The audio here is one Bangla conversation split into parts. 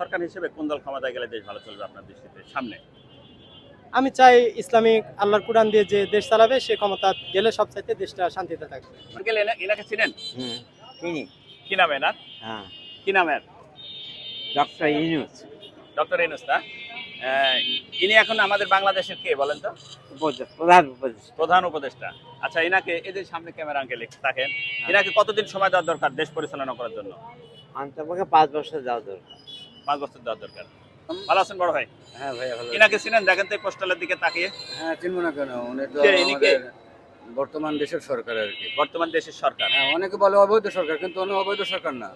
সরকার হিসেবে কোন দল ক্ষমতায় গেলে দেশ ভালো চলবে আপনার দৃষ্টিতে? সামনে। আমি চাই ইসলামিক আল্লাহর কোরআন দিয়ে যে দেশ চালাবে সে ক্ষমতা গেলে সবচাইতে দেশটা শান্তিতে থাকবে। গেলে এনাকে চিনেন? চিনি। কি নাম এনার? হ্যাঁ। কি নাম এর? ডক্টর ইউনুস। ডক্টর ইনুস্তা ইনি এখন আমাদের বাংলাদেশের কে বলেন তো? প্রধান উপদেষ্টা প্রধান উপদেষ্টা। আচ্ছা এনাকে এই যে সামনে ক্যামেরা আঙ্কেল থাকেন এনাকে কতদিন সময় দেওয়ার দরকার দেশ পরিচালনা করার জন্য? অন্তপক্ষে পাঁচ বছর যাওয়া দরকার। পাঁচ বছর দেওয়ার দরকার। ভালো আছেন বড় ভাই? হ্যাঁ ভাইয়া ভালো চিনেন? দেখেন তো পোস্টালের দিকে তাকিয়ে। হ্যাঁ চিনবো না কেন? উনি তো বর্তমান দেশের সরকার আর কি। বর্তমান দেশের সরকার। হ্যাঁ অনেকে বলে অবৈধ সরকার কিন্তু উনি অবৈধ সরকার না।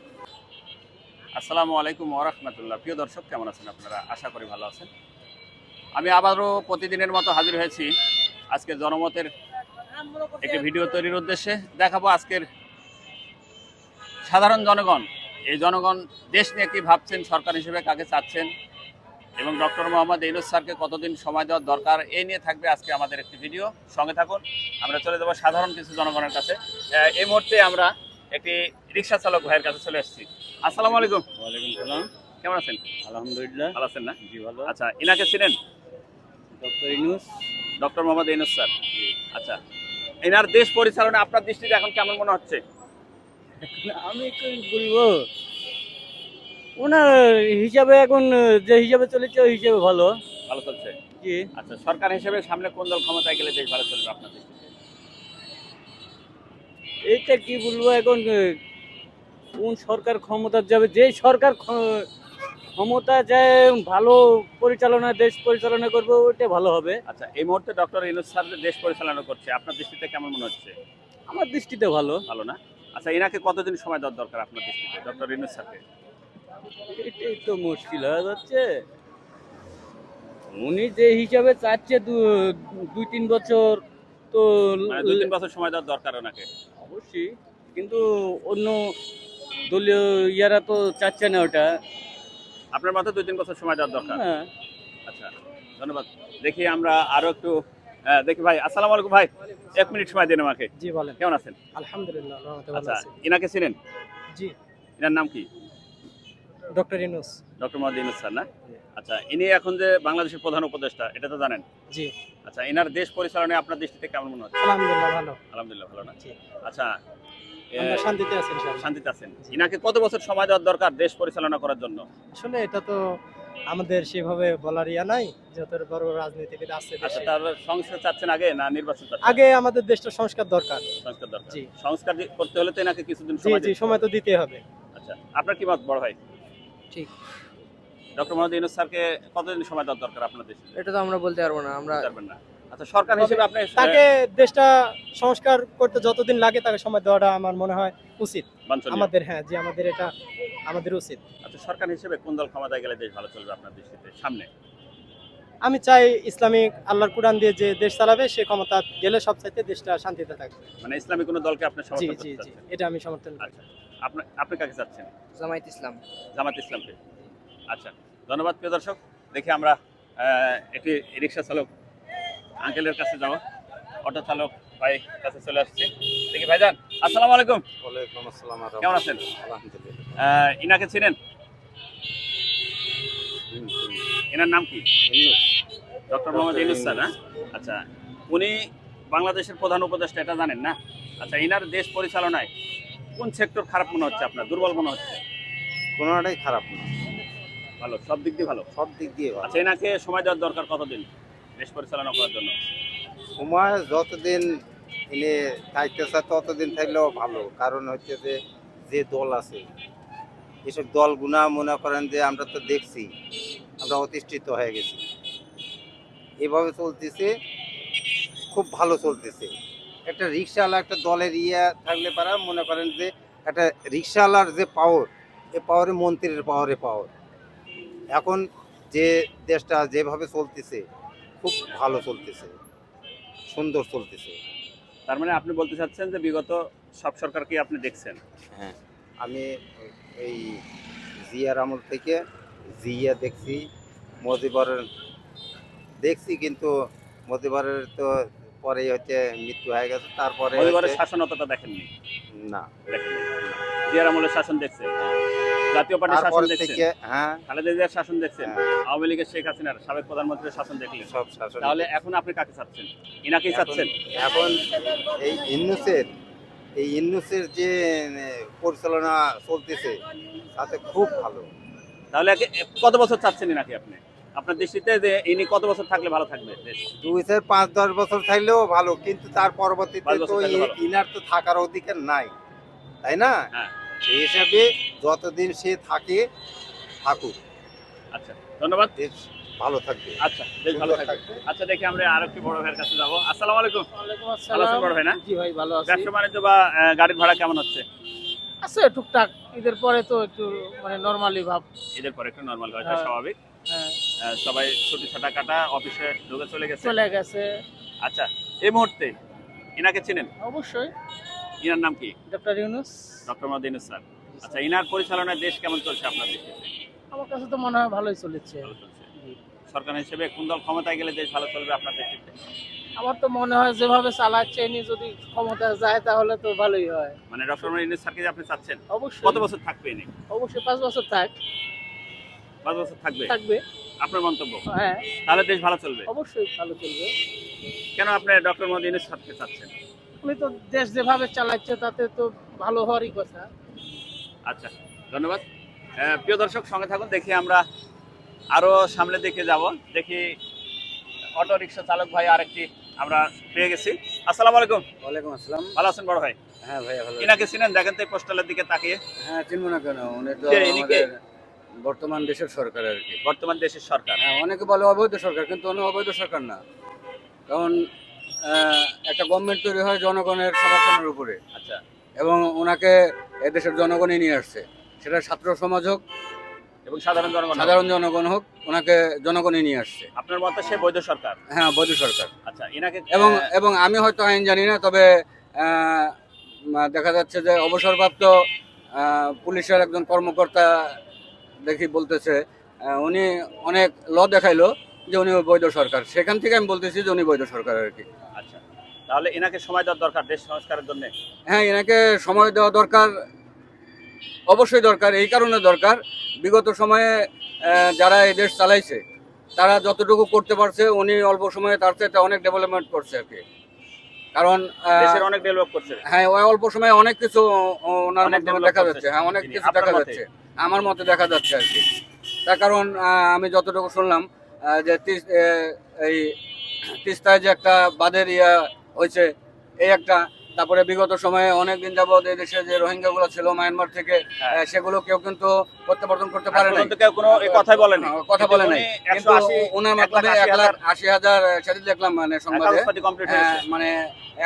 আসসালামু আলাইকুম ওরহমতুল্লাহ প্রিয় দর্শক কেমন আছেন আপনারা? আশা করি ভালো আছেন। আমি আবারও প্রতিদিনের মতো হাজির হয়েছি আজকে জনমতের একটি ভিডিও তৈরির উদ্দেশ্যে। দেখাবো আজকের সাধারণ জনগণ এই জনগণ দেশ নিয়ে কি ভাবছেন? সরকার হিসেবে কাকে চাচ্ছেন? এবং ডক্টর মোহাম্মদ ইউনুস স্যারকে কতদিন সময় দেওয়ার দরকার? এই নিয়ে থাকবে আজকে আমাদের একটি ভিডিও। সঙ্গে থাকুন আমরা চলে যাব সাধারণ কিছু জনগণের কাছে। এই মুহূর্তে আমরা একটি রিক্সা চালক ভাইয়ের কাছে চলে এসেছি। আসসালামু আলাইকুম। ওয়ালাইকুম সালাম। কেমন আছেন? আলহামদুলিল্লাহ। ভালো আছেন না? জি ভালো। আচ্ছা ইনাকে চিনেন? Doctor Yunus doctor Mohammad Yunus sir. আচ্ছা এনার দেশ পরিচালনা আপনার দৃষ্টিতে এখন কেমন মনে হচ্ছে? আমি কি বলব ওনার হিসাবে এখন যে হিসাবে চলেছে ওই হিসাবে ভালো। ভালো চলছে? জি। আচ্ছা সরকার হিসেবে সামনে কোন দল ক্ষমতায় গেলে দেশ ভালো চলবে আপনার দৃষ্টিতে? এইটা কি বলব এখন কোন সরকার ক্ষমতা যাবে যে সরকার ক্ষ- ক্ষমতা যায় ভালো পরিচালনা দেশ পরিচালনা করবে ওইটা ভালো হবে। আচ্ছা এই মুহূর্তে ডক্টর ইউনুস স্যার দেশ পরিচালনা করছে আপনার দৃষ্টিতে কেমন মনে হচ্ছে? আমার দৃষ্টিতে ভালো। ভালো না? আচ্ছা এনাকে কতদিন সময় দেওয়ার দরকার আপনার দৃষ্টিতে ডক্টর ইউনুস স্যারকে? এটাই তো মুশকিল হয়ে যাচ্ছে। উনি যে হিসাবে চাচ্ছে দুই তিন বছর তো মানে দুই তিন বছর সময় দেওয়ার দরকার ওনাকে? অবশ্যই কিন্তু অন্য দলীয় ইয়ারা তো চাচ্ছে না ওটা। আপনার মতে দুই তিন বছর সময় দেওয়ার দরকার? হ্যাঁ। আচ্ছা ধন্যবাদ। দেখি আমরা আরও একটু দেখি ভাই আসসালামু আলাইকুম ভাই। এক মিনিট সময় দিন আমাকে। জি বলেন। কেমন আছেন? আলহামদুলিল্লাহ আচ্ছা ইনাকে ছিলেন জি। এনার নাম কি? Doctor Yunus doctor Mohammad Yunus sir না? আচ্ছা ইনি এখন যে বাংলাদেশের প্রধান উপদেষ্টা এটা তো জানেন? জি। আচ্ছা ইনার দেশ পরিচালনায় আপনার দৃষ্টিতে কেমন মনে হচ্ছে? আলহামদুলিল্লাহ ভালো। আলহামদুলিল্লাহ ভালো না? জি। আচ্ছা শান্তিতে আছি ইনশাআল্লাহ। শান্তিতে আছেন। ইনাকে কত বছর সময় দেওয়ার দরকার দেশ পরিচালনা করার জন্য? আসলে এটা তো আমাদের সেভাবে বলার ইয়া নাই যত বড় রাজনীতিবিদ আছে আচ্ছা। সংস্কার চাচ্ছেন আগে না নির্বাচন চাচ্ছেন? আগে আমাদের দেশটা সংস্কার দরকার। সংস্কার দরকার। জি। সংস্কার করতে হলে তো এনাকে কিছুদিন সময় জি সময় তো দিতে হবে। আচ্ছা আপনার কি মত বড় ভাই ঠিক। ডক্টর মোহাম্মদ ইউনুস স্যারকে কতদিন সময় দেওয়ার দরকার আপনার দেশে? এটা তো আমরা বলতে পারব না আমরা পারবেন না। আচ্ছা সরকার হিসেবে আপনি তাকে দেশটা সংস্কার করতে যতদিন লাগে তাকে সময় দেওয়াটা আমার মনে হয় উচিত। আমাদের হ্যাঁ যে আমাদের এটা আমাদের উচিত। আচ্ছা সরকার হিসেবে কোন দল ক্ষমতায় গেলে দেশ ভালো চলবে আপনার দৃষ্টিতে সামনে? আমি চাই ইসলামিক আল্লাহর কোরআন দিয়ে যে দেশ চালাবে সে ক্ষমতা গেলে সবচাইতে দেশটা শান্তিতে থাকবে। মানে ইসলামী কোনো দলকে আপনি সমর্থন জি করতে জি এটা আমি সমর্থন আচ্ছা আপনি আপনি কাকে চাচ্ছেন? জামায়াত ইসলাম। জামাত ইসলামকে। আচ্ছা ধন্যবাদ প্রিয় দর্শক। দেখি আমরা আহ, একটি রিক্সা চালক আঙ্কেলের কাছে যাব অটো চালক ভাই কাছে চলে আসছি। দেখি ভাইজান আসসালামু আলাইকুম। ওয়ালাইকুম আসসালাম কেমন আছেন? আলহামদুলিল্লাহ। ইনাকে চিনেন? এনার নাম কি? ডক্টর মোহাম্মদ ইউনুস স্যার না আচ্ছা উনি বাংলাদেশের প্রধান উপদেষ্টা এটা জানেন না? আচ্ছা ইনার দেশ পরিচালনায় কোন সেক্টর খারাপ মনে হচ্ছে আপনার? দুর্বল মনে হচ্ছে? কোনোটাই খারাপ না। ভালো সব দিক দিয়ে ভালো? সব দিক দিয়ে আচ্ছা এনাকে সময় দেওয়ার দরকার কতদিন? দেশ পরিচালনা করার জন্য? সময় যতদিন ইনি থাকতেছে ততদিন থাকলেও ভালো। কারণ হচ্ছে যে যে দল আছে, এসব দল দলগুনা মনে করেন যে আমরা তো দেখছি, আমরা অতিষ্ঠিত হয়ে গেছি। এভাবে চলতেছে, খুব ভালো চলতেছে। একটা রিক্সাওয়ালা একটা দলের ইয়ে থাকলে পারা, মনে করেন যে একটা রিক্সাওয়ালার যে পাওয়ার এ পাওয়ারে মন্ত্রীর পাওয়ারে পাওয়ার এখন যে দেশটা যেভাবে চলতেছে খুব ভালো চলতেছে। সুন্দর চলতেছে। তার মানে আপনি বলতে চাচ্ছেন যে বিগত সব সরকারকে আপনি দেখছেন? হ্যাঁ আমি এই জিয়ার আমল থেকে জিয়া দেখছি মজিবরের দেখছি কিন্তু মজিবরের তো পরেই হচ্ছে মৃত্যু হয়ে গেছে তারপরে শাসন অতটা দেখেননি? না। দেখেননি। জিয়ার আমলের শাসন দেখছে? জাতীয় পার্টির শাসন দেখছেন? হ্যাঁ। খালেদা জিয়ার শাসন দেখছেন? হ্যাঁ, আওয়ামী লীগের শেখ হাসিনার সাবেক প্রধানমন্ত্রীর শাসন দেখলেন। সব শাসন তাহলে এখন আপনি কাকে চাচ্ছেন? ইনাকেই চাচ্ছেন? এখন এই ইন্নুসের এই ইন্নুসের যে পরিচালনা চলতেছে তাতে খুব ভালো। তাহলে কত বছর চাচ্ছেন ইনাকে আপনি? আপনার দৃষ্টিতে যে ইনি কত বছর থাকলে ভালো থাকবে দুই চার পাঁচ দশ বছর থাকলেও ভালো কিন্তু তার পরবর্তীতে তো। ইনার তো থাকার অধিকার নাই। তাই না? হ্যাঁ। সেই হিসাবে যতদিন সে থাকে থাকুক। আচ্ছা ধন্যবাদ। ভালো থাকবে। আচ্ছা বেশ ভালো থাকবে। আচ্ছা দেখি আমরা আরেকটি বড় ভাইয়ের কাছে যাব। আসসালামু আলাইকুম। ভালো আছেন বড় ভাই না? জি ভাই ভালো আছি। ব্যবসা বাণিজ্য বা গাড়ির ভাড়া কেমন হচ্ছে? আছে টুকটাক। ঈদের পরে তো একটু মানে নরমালি ভাব। ঈদের পরে একটু নর্মাল হয় হ্যাঁ। স্বাভাবিক। হ্যাঁ, সবাই ছুটি ছাটা কাটা অফিসে ঢুকে চলে গেছে। চলে গেছে। আচ্ছা এই মুহূর্তে ইনাকে চিনেন? অবশ্যই। ইনার নাম কি? ডক্টর ইউনুস। ডক্টর মদিন স্যার। আচ্ছা ইনার পরিচালনায় দেশ কেমন চলছে আপনার দৃষ্টিতে? আমার কাছে তো মনে হয় ভালোই চলেছে। সরকার হিসেবে কোন দল ক্ষমতায় গেলে দেশ ভালো চলবে আপনার দৃষ্টিতে? আমার তো মনে হয় যেভাবে চালাচ্ছে ইনি যদি ক্ষমতা যায় তাহলে তো ভালোই হয়। মানে ডক্টর মদিন স্যারকে যে আপনি চাচ্ছেন? অবশ্যই। কত বছর থাকবে ইনি? অবশ্যই পাঁচ বছর থাক। পাঁচ বছর থাকবে? থাকবে। আপনার মন্তব্য? হ্যাঁ। তাহলে দেশ ভালো চলবে? অবশ্যই ভালো চলবে। কেন আপনি ডক্টর মদিন স্যারকে চাচ্ছেন? উনি তো দেশ যেভাবে চালাচ্ছে তাতে তো ভালো হওয়ারই কথা। আচ্ছা ধন্যবাদ। প্রিয় দর্শক সঙ্গে থাকুন দেখি আমরা আরও সামনে দিকে যাব। দেখি অটো রিক্সা চালক ভাই আরেকটি আমরা পেয়ে গেছি। আসসালামু আলাইকুম। ওয়ালাইকুম আসসালাম। ভালো আছেন বড় ভাই? হ্যাঁ ভাইয়া ভালো কিনাকে চিনেন? দেখেন তো পোস্টালের দিকে তাকিয়ে। হ্যাঁ চিনবো না কেন? উনি তো বর্তমান দেশের সরকার আর কি। বর্তমান দেশের সরকার। হ্যাঁ অনেকে বলে অবৈধ সরকার কিন্তু উনি অবৈধ সরকার না। কারণ একটা গভর্নমেন্ট তৈরি হয় জনগণের সমর্থনের উপরে। আচ্ছা। এবং ওনাকে এদেশের জনগণই নিয়ে আসছে। সেটা ছাত্র সমাজ হোক এবং সাধারণ জনগণ সাধারণ জনগণ হোক ওনাকে জনগণই নিয়ে আসছে। আপনার মতে সে বৈধ সরকার? হ্যাঁ বৈধ সরকার। আচ্ছা ইনাকে এবং এবং আমি হয়তো আইন জানি না তবে আহ, দেখা যাচ্ছে যে অবসরপ্রাপ্ত পুলিশের একজন কর্মকর্তা দেখি বলতেছে উনি অনেক ল দেখাইলো যে উনি বৈধ সরকার। সেখান থেকে আমি বলতেছি যে উনি বৈধ সরকার আর কি। আচ্ছা। তাহলে এনাকে সময় দেওয়া দরকার দেশ সংস্কারের জন্য? হ্যাঁ এনাকে সময় দেওয়া দরকার অবশ্যই দরকার এই কারণে দরকার। বিগত সময়ে যারা এই দেশ চালাইছে তারা যতটুকু করতে পারছে উনি অল্প সময়ে তার সাথে অনেক ডেভেলপমেন্ট করছে আর কি। কারণ দেশের অনেক ডেভেলপ করছে। হ্যাঁ ওই অল্প সময়ে অনেক কিছু ওনার অনেক মাধ্যমে দেখা যাচ্ছে। হ্যাঁ অনেক কিছু দেখা যাচ্ছে। আমার মতে দেখা যাচ্ছে আর কি। তার কারণ আহ, আমি যতটুকু শুনলাম যে এই তিস্তায় যে একটা বাঁধের ইয়া হয়েছে এই একটা। তারপরে বিগত সময়ে অনেক দিন যাবৎ এই দেশে যে রোহিঙ্গা গুলো ছিল মায়ানমার থেকে হ্যাঁ। সেগুলো কেউ কিন্তু প্রত্যাবর্তন করতে পারে কেউ কোনো এই কথাই বলেনি হ্যাঁ, কথা বলে নাই। কিন্তু ওনার মাধ্যমে এক লাখ আশি হাজার সেটা দেখলাম মানে সংবাদে। হ্যাঁ, মানে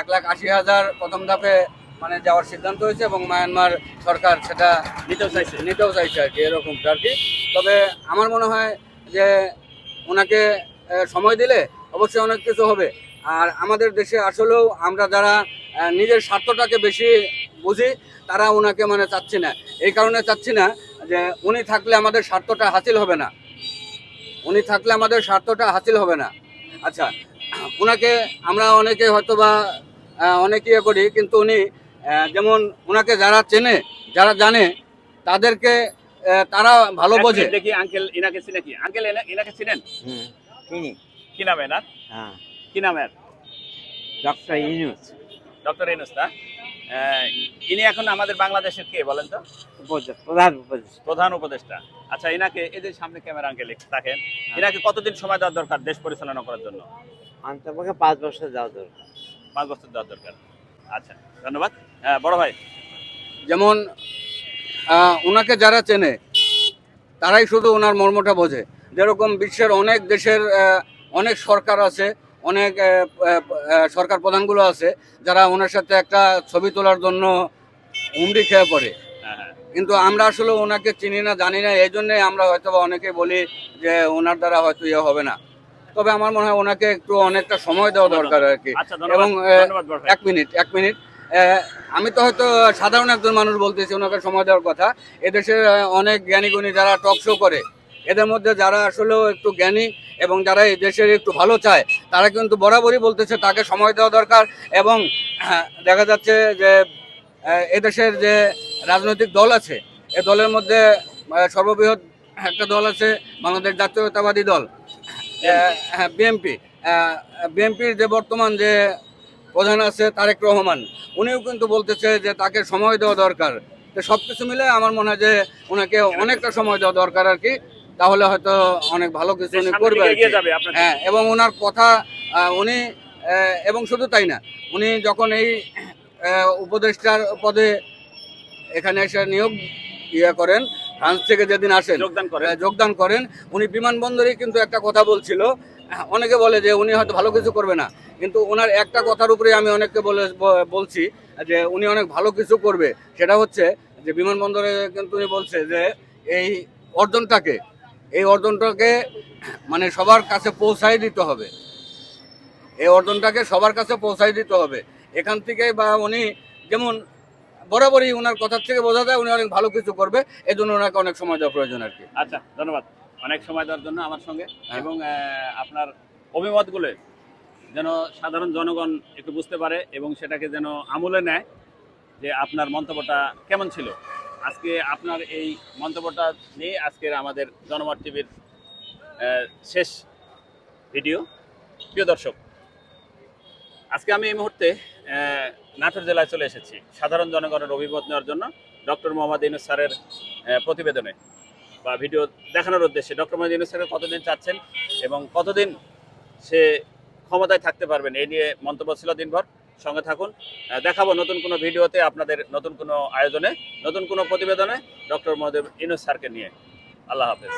এক লাখ আশি হাজার প্রথম ধাপে মানে যাওয়ার সিদ্ধান্ত হয়েছে এবং মায়ানমার সরকার সেটা নিতেও চাইছে। নিতেও চাইছে আর কি এরকমটা আর কি। তবে আমার মনে হয় যে ওনাকে সময় দিলে অবশ্যই অনেক কিছু হবে। আর আমাদের দেশে আসলেও আমরা যারা নিজের স্বার্থটাকে বেশি বুঝি, তারা ওনাকে মানে চাচ্ছি না। এই কারণে চাচ্ছি না যে উনি থাকলে আমাদের স্বার্থটা হাসিল হবে না। উনি থাকলে আমাদের স্বার্থটা হাসিল হবে না। আচ্ছা ওনাকে আমরা অনেকে হয়তো বা অনেক ইয়ে করি, কিন্তু উনি যেমন ওনাকে যারা চেনে, যারা জানে, তাদেরকে তারা ভালো বোঝে। দেখি আঙ্কেল ইনাকে চিনে কি? আঙ্কেল ইনাকে চিনেন? চিনি। কি নাম এনার? হ্যাঁ। কি নাম এর? ডক্টর ইউনুস। ডক্টর ইনুস্তা ইনি এখন আমাদের বাংলাদেশের কে বলেন তো? প্রধান উপদেশ। প্রধান উপদেষ্টা। আচ্ছা ইনাকে এই যে সামনে ক্যামেরা আঙ্কেল থাকেন ইনাকে কতদিন সময় দেওয়ার দরকার দেশ পরিচালনা করার জন্য? অন্তপক্ষে পাঁচ বছর যাওয়া দরকার। পাঁচ বছর দেওয়ার দরকার। আচ্ছা ধন্যবাদ। হ্যাঁ, বড় ভাই। যেমন ওনাকে যারা চেনে তারাই শুধু ওনার মর্মটা বোঝে। যেরকম বিশ্বের অনেক দেশের অনেক সরকার আছে অনেক সরকার প্রধানগুলো আছে যারা ওনার সাথে একটা ছবি তোলার জন্য হুমড়ি খেয়ে পড়ে। হ্যাঁ হ্যাঁ। কিন্তু আমরা আসলে ওনাকে চিনি না জানি না এই জন্যই আমরা হয়তো বা অনেকে বলি যে ওনার দ্বারা হয়তো ইয়ে হবে না। তবে আমার মনে হয় ওনাকে একটু অনেকটা সময় দেওয়া দরকার আর কি। আচ্ছা এবং, এক মিনিট এক মিনিট। আমি তো হয়তো সাধারণ একজন মানুষ বলতেছি, ওনাকে সময় দেওয়ার কথা। এদেশের অনেক জ্ঞানী গুণী যারা টক শো করে, এদের মধ্যে যারা আসলেও একটু জ্ঞানী এবং যারা এই দেশের একটু ভালো চায়, তারা কিন্তু বরাবরই বলতেছে তাকে সময় দেওয়া দরকার এবং দেখা যাচ্ছে যে এদেশের যে রাজনৈতিক দল আছে, এ দলের মধ্যে সর্ববৃহৎ একটা দল আছে বাংলাদেশ জাতীয়তাবাদী দল হ্যাঁ বিএনপি বিএনপির যে বর্তমান যে প্রধান আছে তারেক রহমান। উনিও কিন্তু বলতেছে যে তাকে সময় দেওয়া দরকার। তো সব কিছু মিলে আমার মনে হয় যে ওনাকে অনেকটা সময় দেওয়া দরকার আর কি। তাহলে হয়তো অনেক ভালো কিছু উনি করবে হ্যাঁ এবং ওনার কথা উনি এবং শুধু তাই না উনি যখন এই উপদেষ্টার পদে এখানে এসে নিয়োগ ইয়ে করেন ফ্রান্স থেকে যেদিন আসেন যোগদান করেন। যোগদান করেন উনি বিমানবন্দরেই কিন্তু একটা কথা বলছিল। অনেকে বলে যে উনি হয়তো ভালো কিছু করবে না। কিন্তু ওনার একটা কথার উপরে আমি অনেককে বলে বলছি যে উনি অনেক ভালো কিছু করবে। সেটা হচ্ছে যে বিমানবন্দরে কিন্তু উনি বলছে যে এই অর্জনটাকে এই অর্জনটাকে মানে সবার কাছে পৌঁছাই দিতে হবে। এই অর্জনটাকে সবার কাছে পৌঁছাই দিতে হবে। এখান থেকে বা উনি যেমন বরাবরই ওনার কথার থেকে বোঝা যায় উনি অনেক ভালো কিছু করবে এই জন্য ওনাকে অনেক সময় দেওয়া প্রয়োজন আর কি। আচ্ছা ধন্যবাদ। অনেক সময় দেওয়ার জন্য আমার সঙ্গে হ্যাঁ। এবং আপনার অভিমতগুলো যেন সাধারণ জনগণ একটু বুঝতে পারে এবং সেটাকে যেন আমলে নেয় যে আপনার মন্তব্যটা কেমন ছিল। আজকে আপনার এই মন্তব্যটা নিয়ে আজকের আমাদের জনমত টিভির শেষ ভিডিও। প্রিয় দর্শক, আজকে আমি এই মুহূর্তে নাটোর জেলায় চলে এসেছি সাধারণ জনগণের অভিমত নেওয়ার জন্য ডক্টর মোহাম্মদ ইনুস স্যারের প্রতিবেদনে বা ভিডিও দেখানোর উদ্দেশ্যে। ডক্টর মোহাম্মদ ইউনুস স্যারকে কতদিন চাচ্ছেন এবং কতদিন সে ক্ষমতায় থাকতে পারবেন। এই নিয়ে মন্তব্য ছিল দিনভর। সঙ্গে থাকুন। দেখাবো নতুন কোনো ভিডিওতে আপনাদের নতুন কোনো আয়োজনে, নতুন কোনো প্রতিবেদনে। ডক্টর মহাদেব ইনুস স্যারকে নিয়ে। আল্লাহ হাফেজ।